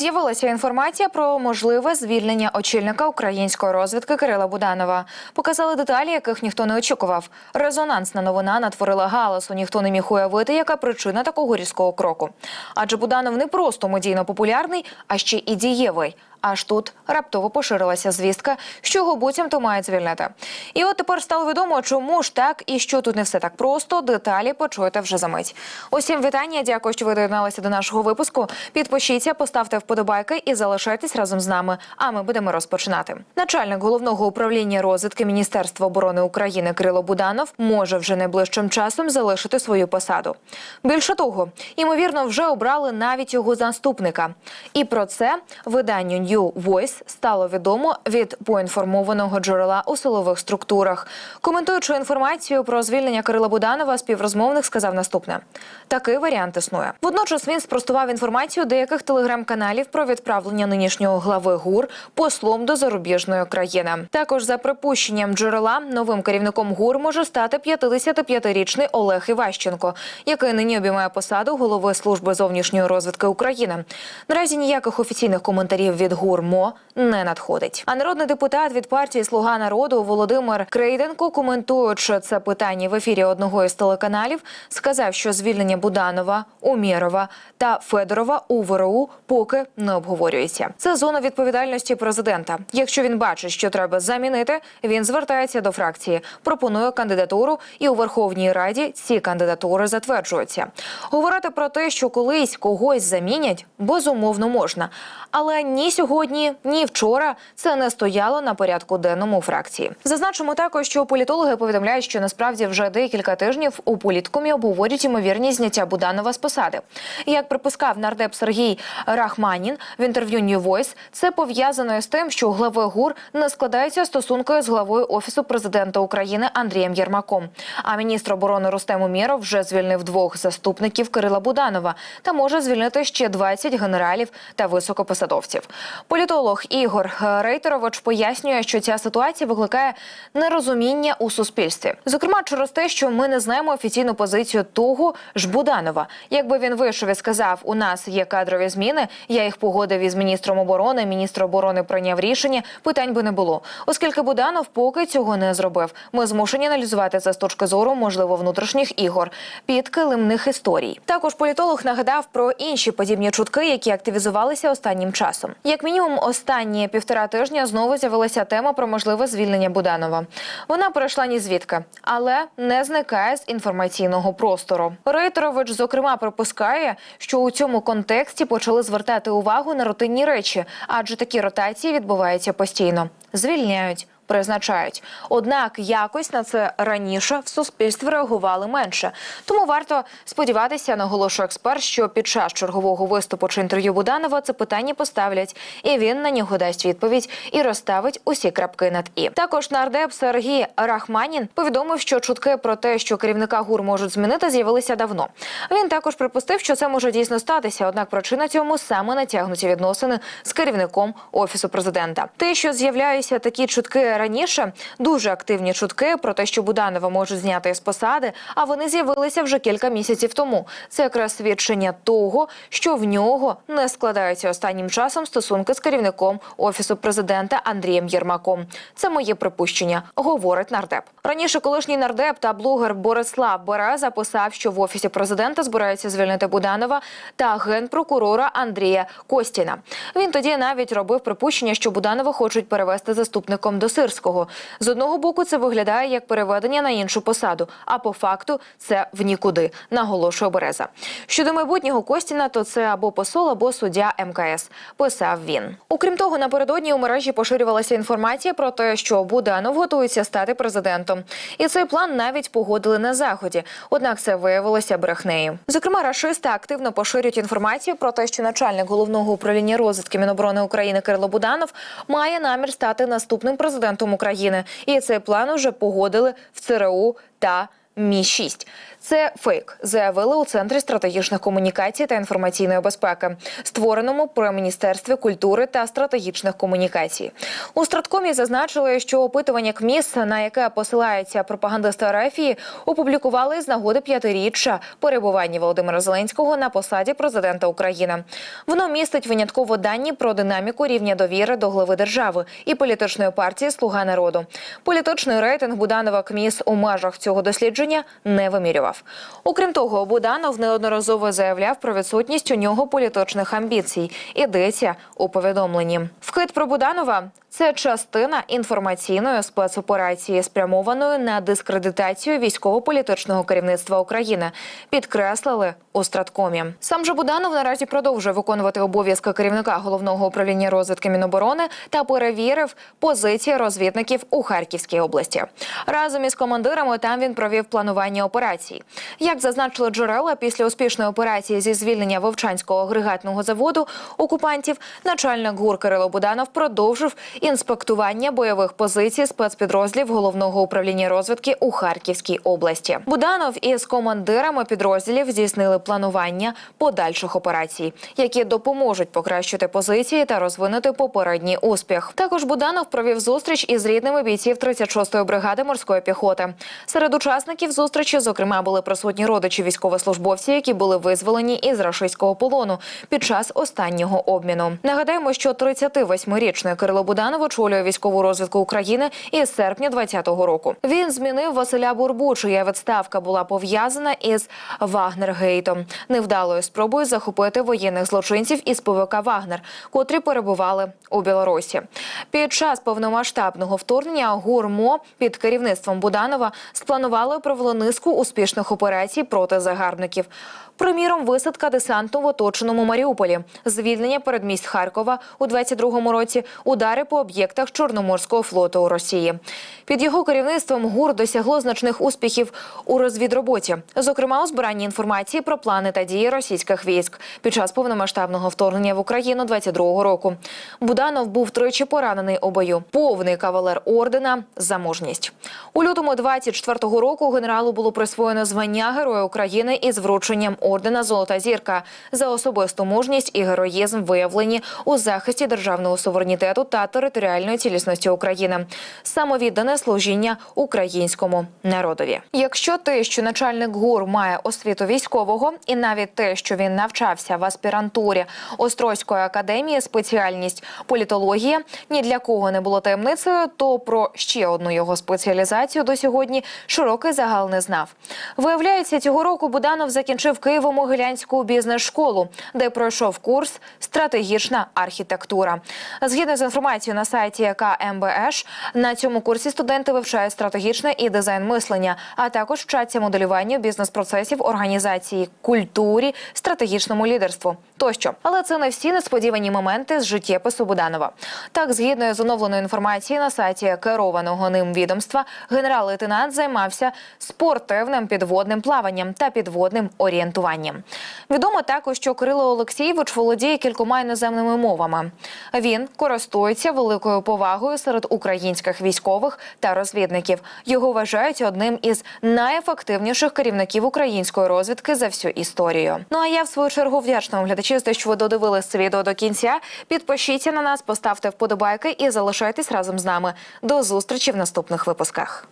З'явилася інформація про можливе звільнення очільника української розвідки Кирила Буданова. Показали деталі, яких ніхто не очікував. Резонансна новина натворила галасу. Ніхто не міг уявити, яка причина такого різкого кроку. Адже Буданов не просто медійно популярний, а ще і дієвий. Аж тут раптово поширилася звістка, що його буцімто мають звільнити. І от тепер стало відомо, чому ж так і що тут не все так просто. Деталі почуєте вже за мить. Усім вітання. Дякую, що ви доєдналися до нашого випуску. Підпишіться, поставте вподобайки і залишайтесь разом з нами. А ми будемо розпочинати. Начальник головного управління розвідки Міністерства оборони України Кирило Буданов може вже найближчим часом залишити свою посаду. Більше того, ймовірно, вже обрали навіть його заступника. І про це виданню New Voice стало відомо від поінформованого джерела у силових структурах. Коментуючи інформацію про звільнення Кирила Буданова, співрозмовник сказав наступне: такий варіант існує. Водночас він спростував інформацію деяких телеграм-каналів про відправлення нинішнього глави ГУР послом до зарубіжної країни. Також за припущенням джерела новим керівником ГУР може стати 55-річний Олег Іващенко, який нині обіймає посаду голови служби зовнішньої розвідки України. Наразі ніяких офіційних коментарів від ГУР МО не надходить. А народний депутат від партії Слуга народу Володимир Крейденко, коментуючи це питання в ефірі одного із телеканалів, сказав, що звільнення Буданова, Умєрова та Федорова у ВРУ поки не обговорюється. Це зона відповідальності президента. Якщо він бачить, що треба замінити, він звертається до фракції, пропонує кандидатуру, і у Верховній Раді ці кандидатури затверджуються. Говорити про те, що колись когось замінять, безумовно можна, але ні сьогодні, ні вчора це не стояло на порядку денному фракції. Зазначимо також, що політологи повідомляють, що насправді вже декілька тижнів у політкомі обговорюють ймовірність зняття Буданова з посади. Як припускав нардеп Сергій Рахманін в інтерв'ю New Voice, це пов'язано із тим, що глави ГУР не складаються стосунки з главою офісу президента України Андрієм Єрмаком. А міністр оборони Рустем Умєров вже звільнив двох заступників Кирила Буданова та може звільнити ще 20 генералів та високопосадовців. Політолог Ігор Рейтерович пояснює, що ця ситуація викликає нерозуміння у суспільстві. Зокрема, через те, що ми не знаємо офіційну позицію того ж Буданова. Якби він вийшов і сказав, у нас є кадрові зміни, я їх погодив із міністром оборони. Міністр оборони прийняв рішення. Питань би не було, оскільки Буданов поки цього не зробив. Ми змушені аналізувати це з точки зору, можливо, внутрішніх ігор під килимних історій. Також політолог нагадав про інші подібні чутки, які активізувалися останнім часом. Як мінімум, останні півтора тижня знову з'явилася тема про можливе звільнення Буданова. Вона перейшла ні звідки, але не зникає з інформаційного простору. Рейтерович, зокрема, припускає, що у цьому контексті почали звертати увагу на рутинні речі, адже такі ротації відбуваються постійно. Звільняють. Призначають, однак якось на це раніше в суспільстві реагували менше. Тому варто сподіватися, наголошує експерт, що під час чергового виступу чи інтерв'ю Буданова це питання поставлять, і він на нього дасть відповідь і розставить усі крапки над і. Також нардеп Сергій Рахманін повідомив, що чутки про те, що керівника ГУР можуть змінити, з'явилися давно. Він також припустив, що це може дійсно статися. Однак причина цьому саме натягнуті відносини з керівником офісу президента. Те, що з'являються такі чутки раніше, дуже активні чутки про те, що Буданова можуть зняти з посади, а вони з'явилися вже кілька місяців тому. Це якраз свідчення того, що в нього не складаються останнім часом стосунки з керівником офісу президента Андрієм Єрмаком. Це моє припущення, говорить нардеп. Раніше колишній нардеп та блогер Борислав Береза писав, що в офісі президента збираються звільнити Буданова та генпрокурора Андрія Костіна. Він тоді навіть робив припущення, що Буданова хочуть перевести заступником до Сирського. З одного боку, це виглядає як переведення на іншу посаду, а по факту це в нікуди, наголошує Береза. Щодо майбутнього Костіна, то це або посол, або суддя МКС. Писав він. Окрім того, напередодні у мережі поширювалася інформація про те, що Буданов готується стати президентом, і цей план навіть погодили на заході. Однак це виявилося брехнею. Зокрема, рашисти активно поширюють інформацію про те, що начальник головного управління розвідки Міноборони України Кирило Буданов має намір стати наступним президентом України, і цей план уже погодили в ЦРУ та Мі 6 Це фейк, заявили у центрі стратегічних комунікацій та інформаційної безпеки, створеному при міністерстві культури та стратегічних комунікацій. У страткомі зазначили, що опитування КМІС, на яке посилаються пропагандисти Арафії, опублікували з нагоди п'ятиріччя перебування Володимира Зеленського на посаді президента України. Воно містить винятково дані про динаміку рівня довіри до глави держави і політичної партії Слуга народу. Політичний рейтинг Буданова КМІС у межах цього дослідження не вимірював. Окрім того, Буданов неодноразово заявляв про відсутність у нього політичних амбіцій. Ідеться у повідомленні. Вкид про Буданова це частина інформаційної спецоперації, спрямованої на дискредитацію військово-політичного керівництва України. Підкреслили у страткомі. Сам же Буданов наразі продовжує виконувати обов'язки керівника головного управління розвідки Міноборони та перевірив позиції розвідників у Харківській області. Разом із командирами там він провів планування операцій. Як зазначили джерела, після успішної операції зі звільнення Вовчанського агрегатного заводу окупантів, начальник ГУР Кирило Буданов продовжив інспектування бойових позицій спецпідрозділів головного управління розвідки у Харківській області. Буданов із командирами підрозділів здійснили планування подальших операцій, які допоможуть покращити позиції та розвинути попередній успіх. Також Буданов провів зустріч із рідними бійців 36-ї бригади морської піхоти. Серед учасників зустрічі, зокрема, були присутні родичі військовослужбовців, які були визволені із рашистського полону під час останнього обміну. Нагадаємо, що 38-річний Кирило Буданов очолює військову розвідку України із серпня 2020 року. Він змінив Василя Бурбу, чия відставка була пов'язана із Вагнергейтом, невдалою спробою захопити воєнних злочинців із ПВК Вагнер, котрі перебували у Білорусі. Під час повномасштабного вторгнення ГУРМО під керівництвом Буданова спланували провели низку успішних операцій проти загарбників. Приміром, висадка десанту в оточеному Маріуполі, звільнення передмість Харкова у 22-му році, удари по об'єктах Чорноморського флоту у Росії. Під його керівництвом ГУР досягло значних успіхів у розвідроботі, зокрема у збиранні інформації про плани та дії російських військ під час повномасштабного вторгнення в Україну 22-го року. Буданов був тричі поранений у бою. Повний кавалер ордена за мужність. У лютому 24-го року генералу було присвоєно звання Героя України із врученням ордена Золота зірка за особисту мужність і героїзм виявлені у захисті державного суверенітету та територіальної цілісності України, самовіддане служіння українському народові. Якщо те, що начальник ГУР має освіту військового, і навіть те, що він навчався в аспірантурі Острозької академії, спеціальність політологія, ні для кого не було таємницею, то про ще одну його спеціалізацію до сьогодні широкий загал не знав. Виявляється, цього року Буданов закінчив Києво-Могилянську бізнес-школу, де пройшов курс стратегічна архітектура. Згідно з інформацією на сайті КМБШ, на цьому курсі студенти вивчають стратегічне і дизайн мислення, а також вчаться моделюванню бізнес-процесів організації, культурі, стратегічному лідерству тощо. Але це не всі несподівані моменти з життєпису Буданова. Так, згідно з оновленою інформацією на сайті керованого ним відомства, генерал-лейтенант займався спортивним підводним плаванням та підводним орієнтуванням. Відомо також, що Кирило Олексійович володіє кількома іноземними мовами. Він користується великою повагою серед українських військових та розвідників. Його вважають одним із найефективніших керівників української розвідки за всю історію. Ну а я в свою чергу вдячна вам глядачі, що ви додивились це відео до кінця. Підпишіться на нас, поставте вподобайки і залишайтесь разом з нами. До зустрічі в наступних випусках.